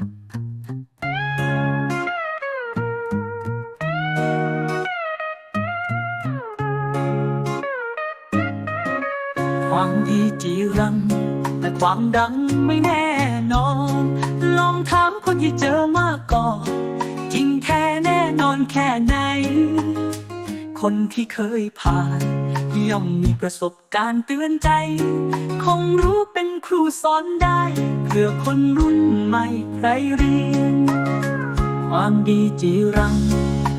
ความดีจีรัง แต่ความดังไม่แน่นอน ลองถามคนที่เจอมาก่อนจริงแท้แน่นอนแค่ไหน คนที่เคยผ่านย่อมมีประสบการณ์เตือนใจ คงรู้เป็นครูสอนได้ เพื่อคนรุ่นใหม่ใครเรียน ความดีจีรัง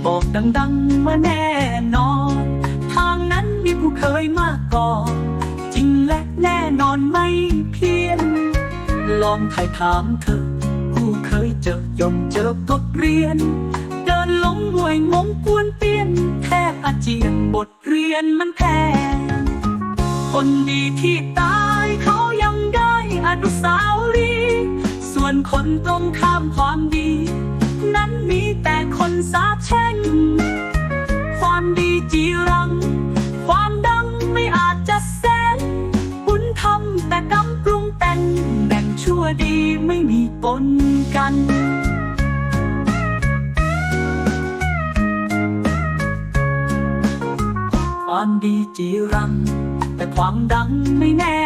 บอกดังๆมาแน่นอน ทางนั้นมีผู้เคยมาก่อนจริงและแน่นอนไม่เพี้ยน ลองถ่ายถามเธอ ผู้เคยเจอย่อมเจอกฎเรียน เดินลงห่วยงงกวนเปี้ยนแทบอาเจียนบทเรียนมันแพงคนดีที่ตา นุสาวรีย์ส่วนคนตรงข้ามความดี นั้นมีแต่คนสาบแช่ง ความดีจีรัง ความดังไม่อาจจะแสนบุญทำแต่กำปรุงแต่งแบ่งชั่วดีไม่มีปนกันความดีจีรัง แต่ความดังไม่แน่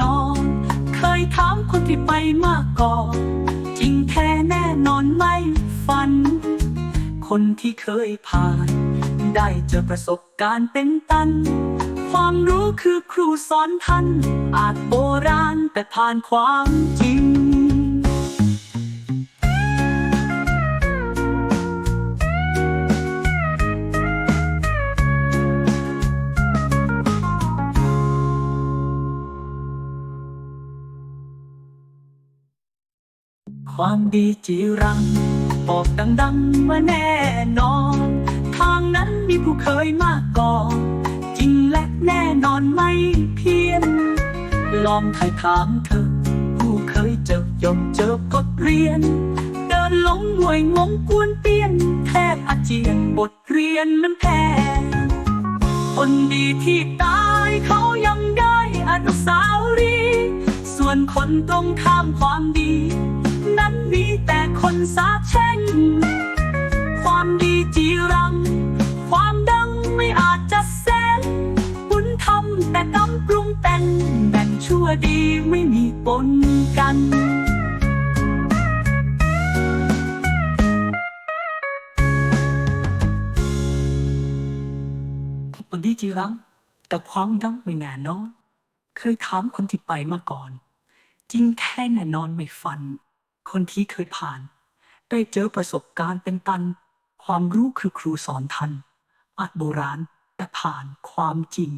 นอน ถามคนที่ไปมาก่อนจริงแท้แน่นอนไม่ฝัน คนที่เคยผ่าน ได้เจอประสบการณ์เป็นตัน ความรู้คือครูสอนท่าน อาจโบราณแต่ผ่านความจริง ความดีจีรังบอกดังๆมาแน่นอน ทางนั้นมีผู้เคยมาก่อนจริงและแน่นอนไม่เพี้ยน ลองถ่ายถามเธอ ผู้เคยเจอยอมเจอกฎเรียน เดินหลงหวยงงกวนเปี้ยนแทบอาเจียนบทเรียนมันแพงคนดีที่ตายเขายังได้อนุสาวรีย์ส่วนคนตรงข้ามความดี นั้นมีแต่คนสาแช่ง ความดีจีรัง ความดังไม่อาจจะแสนบุญทำแต่กำปรุงแต่งแบ่งชั่วดีไม่มีปนกันคนดีจีรัง แต่ความดังไม่แน่นอนเคยถามคนที่ไปมาก่อน จริงแท้แน่นอนไม่ฟัน คนที่เคยผ่าน ได้เจอประสบการณ์เป็นตัน ความรู้คือครูสอนทัน อาจโบราณแต่ผ่านความจริง